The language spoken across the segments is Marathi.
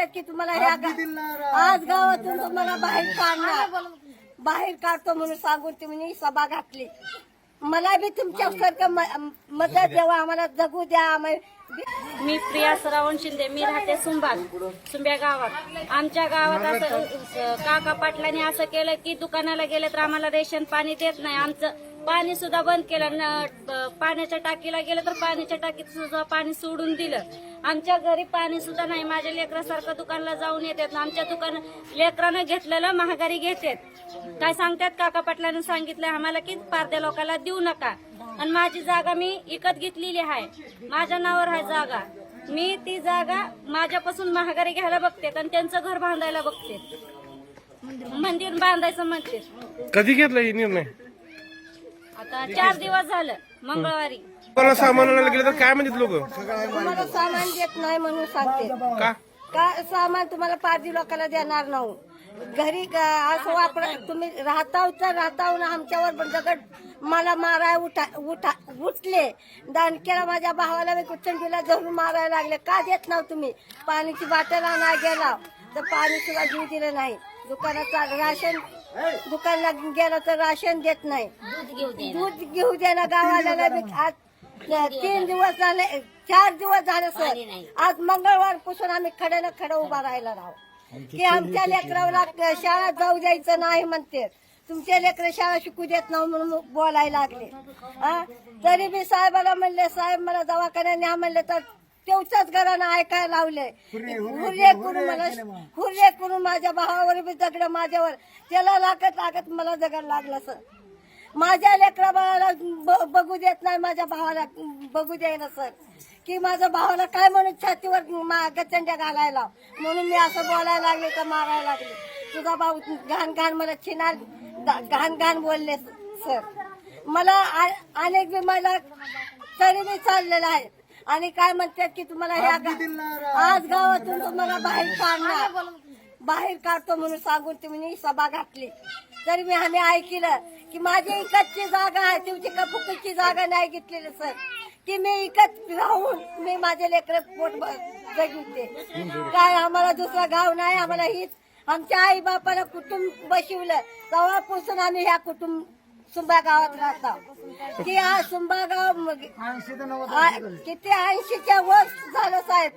म्हणतात की तुम्हाला ह्या गा- आज गावातून तुम्हाला बाहेर काढणार. बाहेर काढतो म्हणून सांगून तुम्ही सभा घातली. मला बी तुमच्यासारखं म- मदत द्यावा आम्हाला जगू द्या आम्हाला मी प्रिया सरावण शिंदे मी राहते सुंबाग सुंब्या गावात. आमच्या गावात असं अ, काका पाटलांनी असं केलं की दुकानाला गेलं तर आम्हाला रेशन पाणी देत नाही. आमचं पाणी सुद्धा बंद केलं न- पाण्याच्या टाकीला गेलं तर पाण्याच्या टाकीत सुद्धा पाणी सोडून दिलं. आमच्या घरी पाणी सुद्धा नाही. माझ्या लेकरासारखं दुकानला जाऊन येतात. आमच्या दुकान लेकरानं घेतलेलं महागारी घेतात. काय सांगतात? काका पाटलानं सांगितलं आम्हाला की पारद्या लोकांना देऊ नका. आणि माझी जागा मी विकत घेतलेली आहे. माझ्या नावावर आहे जागा. मी ती जागा माझ्यापासून महागारी घ्यायला बघते आणि त्यांचं घर बांधायला बघते मंदिर बांधायचं म्हणते कधी घेतलं निर्णय? आता चार दिवस झालं मंगळवारी. कोणाला सामान आणायला गेलं तर काय म्हणतात लोक? तुम्हाला सामान देत नाही म्हणून सांगते. का? का सामान तुम्हाला पारधी लोकांना देणार नाही? घरी ग- असं वापर तुम्ही राहताव तर राहताव ना आमच्यावर पण दगड मला माराय उठा उठा उठले. दानकेला माझ्या भावाला मी कुचंडीला धरून मारायला लागले. का देत नाव तुम्ही? पाण्याची बाटल आणा गेला. तर पाणी सुद्धा घेऊ दिलं नाही. दुकानाचा राशन दुकानला गेला तर राशन देत नाही. दूध घेऊ दे ना. गावाला. आज तीन दिवस झाले चार दिवस झाले सर. आज मंगळवारपासून आम्ही खड्यानं खडं उभा राहायला राहू. की आमच्या लेकराला शाळा जाऊ द्यायचं नाही म्हणते. तुमच्या लेकर शाळा शिकू देत नाही म्हणून बोलायला लागले. हा? तरी मी साहेबाला म्हणले साहेब मला दवाखान्यात न्या म्हणले तर तेवच्याच घरानं ऐकायला लावले हुर्रे करून मला हुर्रे करून माझ्या भावावर बी दगड माझ्यावर. त्याला लागत लागत मला दगड लागला सर माझ्या लेकरा बाळाला बघू देत नाही माझ्या भावाला बघू द्यायला सर की माझ्या भावाला काय म्हणून छातीवर गचंड्या घालायला? म्हणून मी असं बोलायला लागले तर मारायला लागले. तुझा भाऊ घाण घाण मला चिनार गा- घाण घाण बोलले सर. मला अनेक बी मला तरी मी चाललेलं आहे. आणि काय म्हणतात की तुम्हाला गा- आज गावातून तुम्हाला बाहेर काढणार. बाहेर काढतो म्हणून सांगून तुम्ही सभा घातली. तरी मी आम्ही ऐकलं की माझी इकतची जागा आहे तुमची का फुकटची जागा नाही घेतलेली सर. की मी इकत राहून मी माझे लेकर पोट जगवते काय आम्हाला दुसरा गाव नाही आम्हाला हीच आमच्या आई बापाला कुटुंब बशिवलं तेव्हापासून आम्ही ह्या कुटुंब सुंबा गावात राहतो. की हा सुंबा गाव किती? ऐंशीच्या वर्ष झालं साहेब.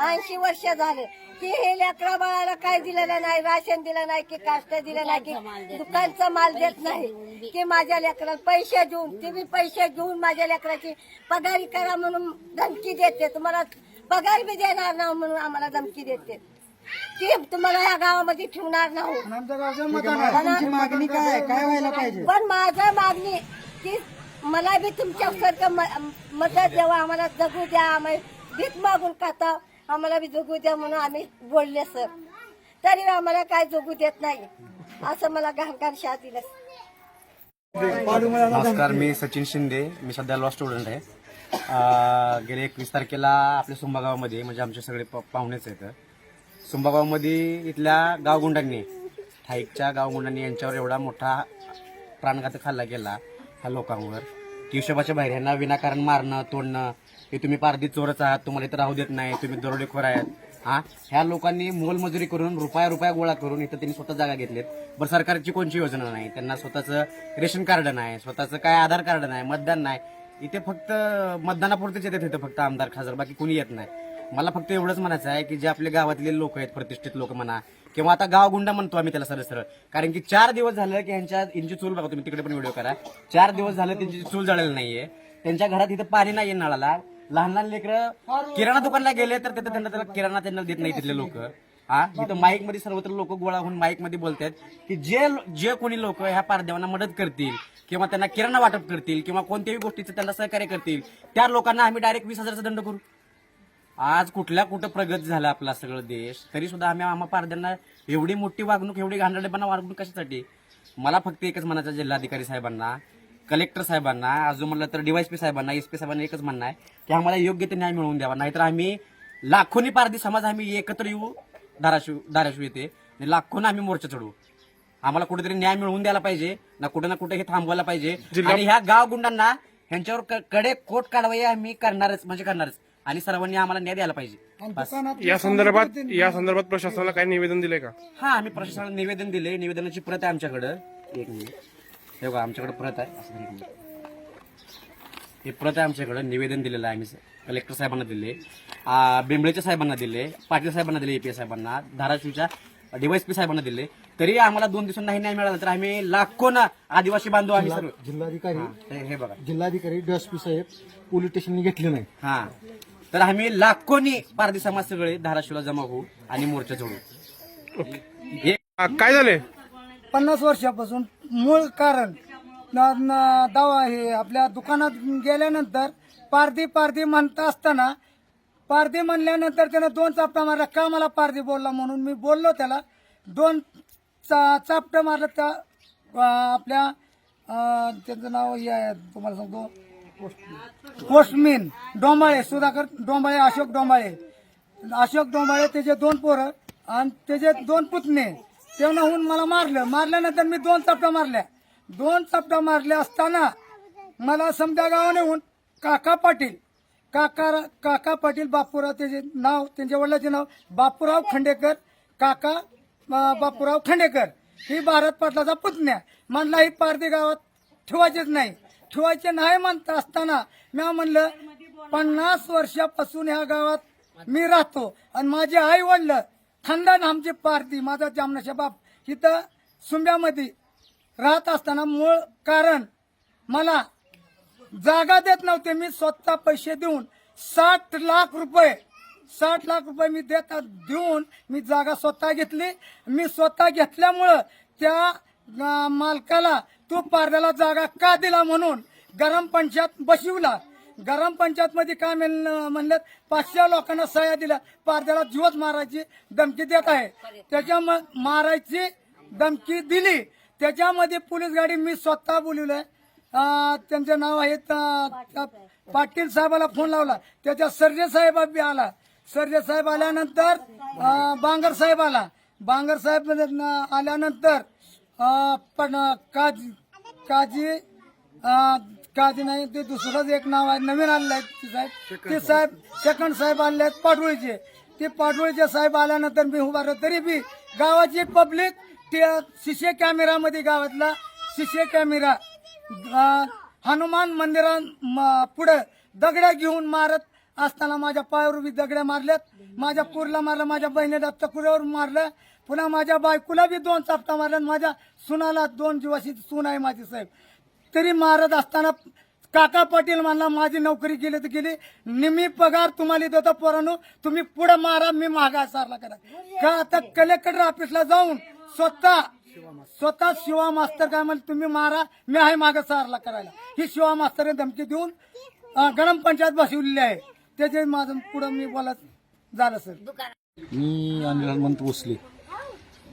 ऐंशी वर्ष. झाले. की हे लेकरा बाळाला काय दिलेलं नाही राशन दिलं नाही की काष्ट दिलं नाही की दुकानचा माल देत नाही. की माझ्या लेकराला पैसे देऊन तुम्ही पैसे घेऊन माझ्या लेकराची पगारी करा म्हणून धमकी देते. तुम्हाला पगार बी देणार नाही म्हणून आम्हाला धमकी देते. की तुम्हाला या गावामध्ये ठेवणार नाही. तुमची मागणी काय आहे? काय व्हायला पाहिजे? पण माझं मागणी की मला बी तुमच्यासारखं म- मदत द्यावा आम्हाला जगू द्या आम्ही भीक मागून खाता आम्हाला बी जगू द्या म्हणून आम्ही बोलले सर. तरी आम्हाला काय जगू देत नाही असं मला घाण घाण शाह दिलं. नमस्कार मी सचिन शिंदे. मी सध्या लॉ स्टुडंट आहे. अं, गेल्या एकवीस तारखेला आपल्या सुंबा गावामध्ये म्हणजे आमचे सगळे प- पाहुणेच आहेत. सुंबागावमध्ये इथल्या गावगुंडांनी ठाईकच्या गावगुंडांनी यांच्यावर एवढा मोठा प्राणघातक हल्ला केला ह्या लोकांवर. की हिशोबाच्या बाहेर यांना विनाकारण मारणं तोडणं हे तुम्ही पारधी चोरच आहात तुम्हाला इथं राहू देत नाही तुम्ही दरोडेखोर आहेत हा? ह्या लोकांनी मोलमजुरी करून रुपया रुपया गोळा करून इथं त्यांनी स्वतः जागा घेतलीत. बरं सरकारची कोणची योजना नाही? त्यांना स्वतःचं रेशन कार्ड नाही स्वतःचं काय आधार कार्ड नाही मतदान नाही. इथे फक्त मतदानापुरतेच येतात इथं फक्त आमदार खासदार बाकी कोणी येत नाही. मला फक्त एवढंच म्हणायचं आहे की जे आपले गावातले लोक आहेत प्रतिष्ठित लोक म्हणा किंवा आता गावगुंडा म्हणतो आम्ही त्याला सरळ सरळ. कारण की चार दिवस झालं की यांच्या यांची चूल बघा तुम्ही तिकडे पण व्हिडिओ करा. चार दिवस झालं त्यांची चूल जळलेली नाहीये. त्यांच्या घरात इथं पाणी नाहीये नळाला. लहान लहान लेकरं किराणा दुकानला गेले तर तिथं त्यांना त्याला किराणा त्यांना देत नाही तिथले लोक. हा? इथं माईकमध्ये सर्वत्र लोक गोळा होऊन माईकमध्ये बोलतात की जे जे कोणी लोक ह्या पारदेवांना मदत करतील किंवा त्यांना किराणा वाटप करतील किंवा कोणत्याही गोष्टीचं त्यांना सहकार्य करतील त्या लोकांना आम्ही डायरेक्ट वीस हजाराचा दंड करू. आज कुठल्या कुठं प्रगत झाला आपला सगळं देश तरी सुद्धा आम्ही आम्हा पारद्यांना एवढी मोठी वागणूक एवढी घाणेरडेपणा वागणूक कशासाठी? मला फक्त एकच म्हणायचं जिल्हाधिकारी साहेबांना कलेक्टर साहेबांना अजून म्हणलं तर डीवायसपी साहेबांना एस पी साहेबांना एकच म्हणणं आहे की आम्हाला योग्य ते न्याय मिळवून द्यावा नाहीतर आम्ही लाखोनी पारधी समाज आम्ही एकत्र येऊ धाराशिव धाराशिव येते आणि लाखोनं आम्ही मोर्चा चढवू. आम्हाला कुठेतरी न्याय मिळवून द्यायला पाहिजे ना कुठे ना कुठे हे थांबवायला पाहिजे. आणि ह्या गाव गुंडांना ह्यांच्यावर क- कडे कोट कारवाई आम्ही करणारच म्हणजे करणारच. आणि सर्वांनी आम्हाला न्याय द्यायला पाहिजे. बस. या संदर्भात या संदर्भात प्रशासनाला काही निवेदन दिलंय का? हा आम्ही प्रशासनाला निवेदन दिले निवेदनाची प्रत आहे आमच्याकडं. एक मिनिट. हे बघा आमच्याकडे प्रत आहे. असं एक मिनिट. हे प्रत आहे आमच्याकडं. निवेदन दिलेलं आहे आम्ही. कलेक्टर साहेबांना दिले आ, बेंबळेच्या साहेबांना दिले पाटील साहेबांना दिले एपीएस साहेबांना. धाराशिवच्या डीवायसपी साहेबांना दिले तरी आम्हाला दोन दिवसांनी नाही न्याय मिळाला तर आम्ही लाखो ना आदिवासी बांधव आम्ही सर्व जिल्हाधिकारी हे हे बघा. जिल्हाधिकारी डीएसपी साहेब पोलीस स्टेशनने घेतले नाही. हा. तर आम्ही लाखोनी पारधी समाज सगळे धाराशिवला जमा होऊ आणि मोर्चा जोडू. हे हा, काय झाले? पन्नास वर्षापासून मूळ कारण न- न- दावा हे आपल्या दुकानात गेल्यानंतर पारधी पारधी म्हणता असताना पारधी म्हणल्यानंतर त्यानं दोन चापटा मारला का मला पारधी बोलला म्हणून? मी बोललो त्याला. दोन चा चापटं मारलं त्या अं, आपल्या अं, त्यांचं नाव हे आहे, तुम्हाला सांगतो. पोस्टमेन डोंबाळे सुधाकर डोंबाळे अशोक डोंबाळे. अशोक डोंबाळे त्याचे दोन पोरं आणि त्याचे दोन पुतणे. तेव्हा होऊन मला मारलं. मारल्यानंतर मी दोन चपटा मारल्या. दोन चपटा मारल्या असताना मला समजा गावाने होऊन काका पाटील काका काका पाटील बापूराव त्याचे नाव त्यांच्या वडिलाचे नाव बापूराव खंडेकर काका बापूराव खंडेकर. ही भारत पाटलाचा पुतण्या. म्हणला ही पारधी गावात ठेवायचेच नाही. ठेवायचे नाही म्हणत असताना मी म्हणलं पन्नास वर्षापासून ह्या गावात मी राहतो. आणि माझे आई वडील खानदान आमची पारती माझा जामनाशा बाप इथं सुंब्यामध्ये राहत असताना मूळ कारण मला जागा देत नव्हते. मी स्वतः पैसे देऊन साठ लाख रुपये साठ लाख रुपये मी देत देऊन मी जागा स्वतः घेतली. मी स्वतः घेतल्यामुळं त्या मालकाला तू पारद्याला जागा का दिला म्हणून? गरम पंचायत बसविला गरम पंचायत मध्ये काय म्हणलं? पाचशे लोकांना सह्या दिल्या. पारद्याला जीवच मारायची धमकी देत आहे. त्याच्या मारायची धमकी दिली. त्याच्यामध्ये पोलीस गाडी मी स्वतः बोलवलंय. त्यांचं नाव आहे त्या पाटील साहेबाला फोन लावला. त्याच्या सर्जे साहेब आला. सर्जे साहेब आल्यानंतर बांगर साहेब आला. बांगर साहेब आल्यानंतर पण काजी काजी काजी नाही ते दुसरंच एक नाव आहे नवीन आलेलं आहे ते साहेब. ते साहेब. सेकंड साहेब आलेले आहेत पाटोळीचे. ते पाटोळीचे साहेब आल्यानंतर मी उभा राहतो तरी बी गावाची पब्लिक ते शिशे कॅमेरामध्ये गावातला शिशे कॅमेरा हनुमान मंदिरा पुढे दगड्या घेऊन मारत असताना माझ्या पायावर बी दगड्या मारल्यात. माझ्या पुरला मारलं माझ्या बहिणीला चकुऱ्यावर मारलं. पुन्हा माझ्या बायकोला बी दोन चापटा मारल्या आणि माझ्या सुनाला दोन जीवाशी सून आहे माझी साहेब. तरी मारत असताना काका पाटील म्हणला माझी नोकरी गेली तर गेली. निमी पगार तुम्हाला देतो पोरांनो. तुम्ही पुढे मारा मी महागा सारला करा. का आता कलेक्टर ऑफिसला जाऊन स्वतः स्वतः शिवा मास्तर काय म्हणले तुम्ही मारा मी आहे मागं सारला करायला. ही शिवा मास्तरने धमकी देऊन अं, गणम पंचायत बसवलेली आहे. त्याचे माझं पुढं मी बोलत झालं सर मी अनिल हनुमंत भोसले.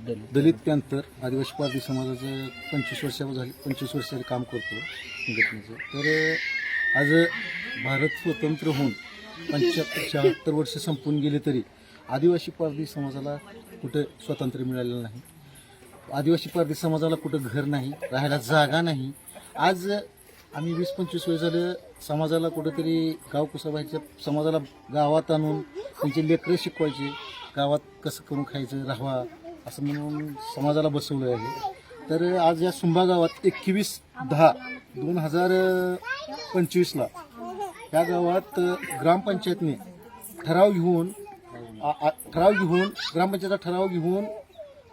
दलित. पॅन्थर आदिवासी पार्टी समाजाचं पंचवीस वर्षा झाली पंचवीस वर्षाचे काम करतो संघटनेचं. तर आज भारत स्वतंत्र होऊन पंच्याहत्तर शहात्तर वर्ष संपून गेले तरी आदिवासी पारधी समाजाला कुठं स्वातंत्र्य मिळालेलं नाही. आदिवासी पारधी समाजाला कुठं घर नाही राहायला जागा नाही. आज आम्ही वीस पंचवीस वेळ झालं समाजाला कुठंतरी गाव कसं व्हायचं समाजाला गावात आणून त्यांचे लेकरं शिकवायचे. गावात कसं करून खायचं राहावा असं म्हणून समाजाला बसवलं आहे तर आज या सुंबा गावात एकवीस दहा दोन हजार पंचवीसला या गावात ग्रामपंचायतने ठराव घेऊन ठराव घेऊन ग्रामपंचायतचा ठराव घेऊन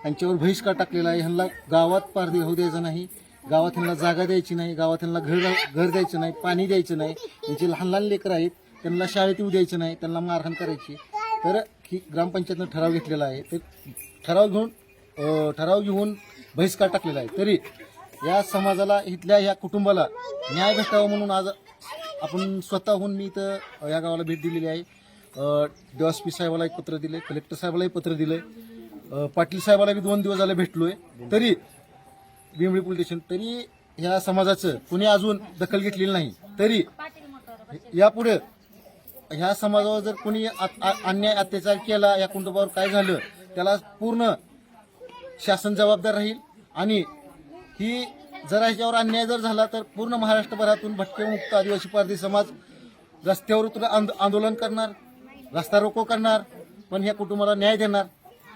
यांच्यावर बहिष्कार टाकलेला आहे. ह्यांना गावात पारधी होऊ द्यायचा नाही. गावात ह्यांना जागा द्यायची नाही. गावात ह्यांना घर घर द्यायचं नाही. पाणी द्यायचं नाही. त्यांचे लहान लहान लेकरं आहेत. त्यांना शाळेत येऊ द्यायचं नाही. त्यांना मारहाण करायची. तर ही ग्रामपंचायतनं ठराव घेतलेला आहे. ते ठराव घेऊन ठराव घेऊन बहिष्कार टाकलेला आहे. तरी या समाजाला इथल्या या कुटुंबाला न्याय भेटावा म्हणून आज आपण स्वतःहून मी इथं या गावाला भेट दिलेली आहे. पी साहेबाला एक पत्र दिले कलेक्टर साहेबालाही पत्र दिलं पाटील साहेबाला बी दोन दिवस झाले आहे तरी बिंबळी पोलीस स्टेशन तरी ह्या समाजाचं कुणी अजून दखल घेतलेली नाही. तरी यापुढे ह्या समाजावर जर कोणी आ- अन्याय अत्याचार केला या कुटुंबावर काय झालं त्याला पूर्ण शासन जबाबदार राहील. आणि ही जर याच्यावर अन्याय जर झाला तर पूर्ण महाराष्ट्रभरातून भटके मुक्त आदिवासी पारधी समाज रस्त्यावर उतरून आंदोलन करणार रस्ता रोको करणार पण ह्या कुटुंबाला न्याय देणार.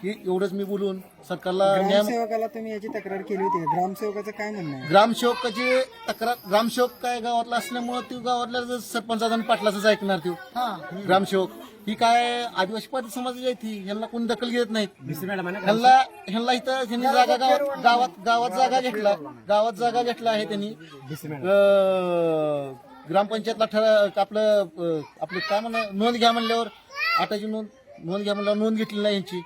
की एवढंच मी बोलून सरकारला न्याय ग्रामसेवकाला तुम्ही याची तक्रार केली होती का? ग्रामसेवकाचं काय म्हणणं आहे? ग्रामसेवकाची तक्रार ग्रामसेवक काय गावातला असल्यामुळं ती गावातल्या जर सरपंचाचा आणि पाटलाच ऐकणार तो ग्रामसेवक. ही काय आदिवासी पाटील समाजाची आहे ती. ह्यांना कोणी दखल घेत नाहीत. ह्यांना ह्यांना इथं ह्यांनी जागा गावात गावात गावात जागा घेतला. गावात जागा घेतला आहे त्यांनी. अं, ग्रामपंचायतला ठरा आपलं अं, आपलं काय म्हणा नोंद घ्या म्हणल्यावर आटाची नोंद नोंद घ्या म्हणल्यावर नोंद घेतली नाही यांची.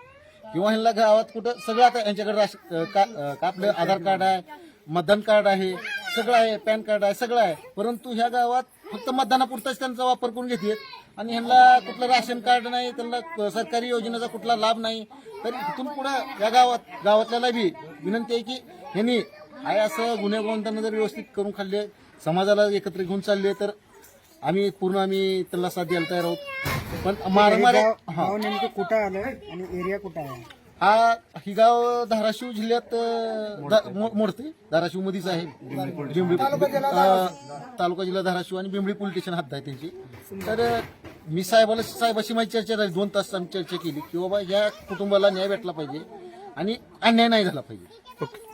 किंवा ह्यांना गावात कुठं सगळं आता यांच्याकडे राश का का आपलं आधार कार्ड आहे मतदान कार्ड आहे सगळं आहे पॅन कार्ड आहे सगळं आहे. परंतु ह्या गावात फक्त मतदानापुरताच त्यांचा वापर करून घेते आणि ह्यांना कुठलं राशन कार्ड नाही त्यांना सरकारी योजनेचा कुठला लाभ नाही. तर इथून पुढं या गावात गावातल्याला बी विनंती आहे की ह्यांनी आहे असं गुन्हे जर व्यवस्थित करून खाल्ले समाजाला एकत्र घेऊन चालले तर आम्ही पूर्ण आम्ही त्यांना साथ द्यायला तयार आहोत. पण मारामारी गाव हा. गाव नेमकं कुठं आलं आणि एरिया कुठं आहे? हा ही गाव धाराशिव जिल्ह्यात अं, दा- मो- मोडते. धाराशिव मध्येच आहे. बिंबळी अं, तालुका जिल्हा धाराशिव आणि बिंबळी पोलीस स्टेशन हद्द आहे त्यांची. तर अं, मी साहेबाला साहेबाशी माझी चर्चा झाली. दोन तास आम्ही चर्चा केली की बाबा या कुटुंबाला न्याय भेटला पाहिजे आणि अन्याय नाही झाला पाहिजे. ओके.